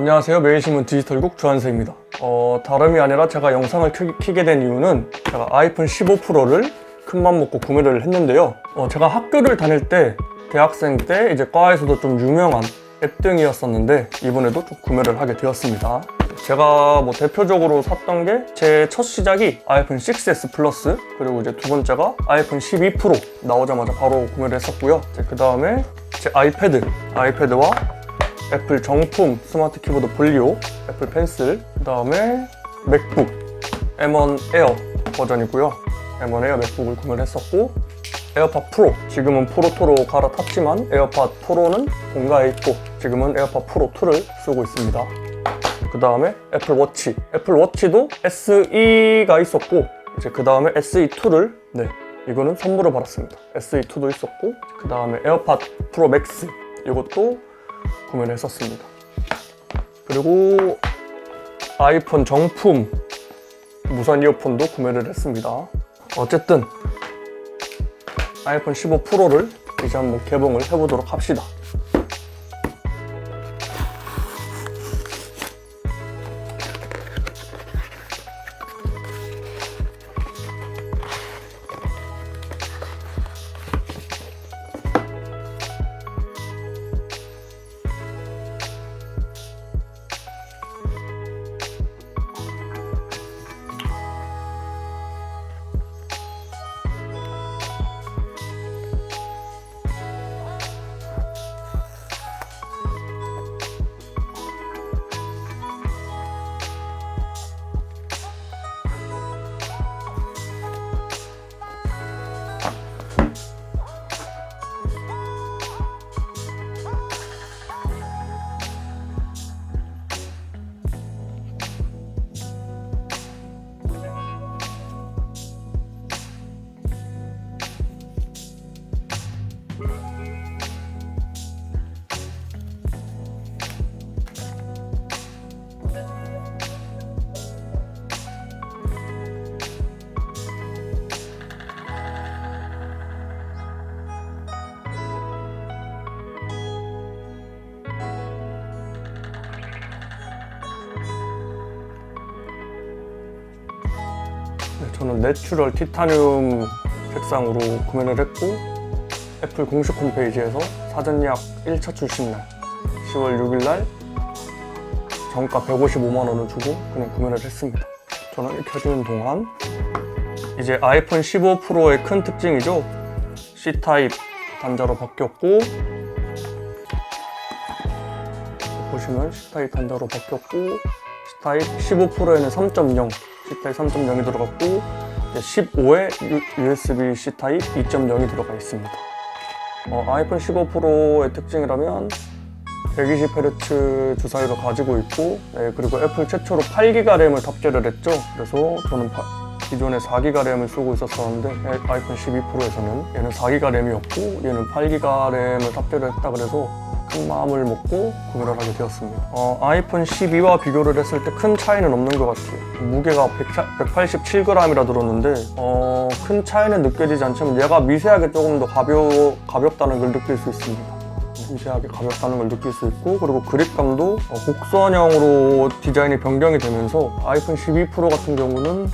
안녕하세요. 매일신문 디지털국 주한세입니다. 어, 다름이 아니라 제가 영상을 키, 게된 이유는 제가 아이폰 15 프로를 큰맘 먹고 구매를 했는데요. 어, 제가 학교를 다닐 때 대학생 때 이제 과에서도 좀 유명한 앱 등이었었는데 이번에도 좀 구매를 하게 되었습니다. 제가 뭐 대표적으로 샀던 게 제 첫 시작이 아이폰 6s 플러스 그리고 이제 두 번째가 아이폰 12 프로 나오자마자 바로 구매를 했었고요. 그 다음에 제 아이패드, 아이패드와 애플 정품 스마트 키보드 볼리오, 애플 펜슬, 그 다음에 맥북 M1 에어 버전이고요. M1 에어 맥북을 구매를 했었고 에어팟 프로, 지금은 프로2로 갈아탔지만 에어팟 프로는 공가에 있고 지금은 에어팟 프로 2를 쓰고 있습니다. 그 다음에 애플 워치, 애플 워치도 SE가 있었고 이제 그 다음에 SE2를 네 이거는 선물을 받았습니다. SE2도 있었고 그 다음에 에어팟 프로 맥스 이것도 구매를 했었습니다. 그리고 아이폰 정품 무선 이어폰도 구매를 했습니다. 어쨌든 아이폰 15 프로를 이제 한번 개봉을 해보도록 합시다. 저는 내추럴 티타늄 색상으로 구매를 했고 애플 공식 홈페이지에서 사전 예약 1차 출시날 10월 6일 날 정가 155만 원을 주고 그냥 구매를 했습니다. 전원이 켜지는 동안 이제 아이폰 15 프로의 큰 특징이죠. C 타입 단자로 바뀌었고 보시면 C 타입 단자로 바뀌었고 C 타입 15 프로에는 3.0 C 타입 3.0이 들어갔고 15에 USB C 타입 2.0이 들어가 있습니다. 어, 아이폰 15 프로의 특징이라면 120Hz 주사위를 가지고 있고 네, 그리고 애플 최초로 8기가 램을 탑재를 했죠. 그래서 저는 파- 기존에 4기가 램을 쓰고 있었었는데 애- 아이폰 12 프로에서는 얘는 4기가 램이었고 얘는 8기가 램을 탑재를 했다 그래서 큰 마음을 먹고 구매를 하게 되었습니다. 어, 아이폰 12와 비교를 했을 때 큰 차이는 없는 것 같아요. 무게가 187g이라 들었는데 어, 큰 차이는 느껴지지 않지만 얘가 미세하게 조금 더 가벼, 가볍다는 걸 느낄 수 있습니다. 미세하게 가볍다는 걸 느낄 수 있고 그리고 그립감도 어, 곡선형으로 디자인이 변경이 되면서 아이폰 12 프로 같은 경우는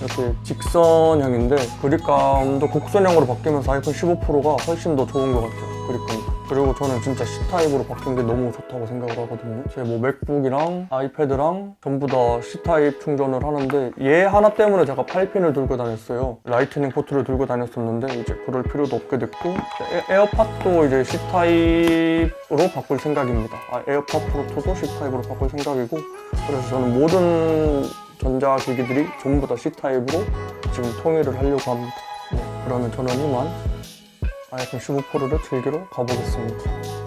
이렇게 직선형인데 그립감도 곡선형으로 바뀌면서 아이폰 15 프로가 훨씬 더 좋은 것 같아요 그립감 그리고 저는 진짜 C타입으로 바뀐 게 너무 좋다고 생각을 하거든요. 제 뭐 맥북이랑 아이패드랑 전부 다 C타입 충전을 하는데 얘 하나 때문에 제가 8핀을 들고 다녔어요. 라이트닝 포트를 들고 다녔었는데 이제 그럴 필요도 없게 됐고 에, 에어팟도 이제 C타입으로 바꿀 생각입니다. 아, 에어팟 프로2도 C타입으로 바꿀 생각이고 그래서 저는 모든 전자기기들이 전부 다 C타입으로 지금 통일을 하려고 합니다. 네, 그러면 저는 이만 아이폰 15 프로를 즐기러 가보겠습니다.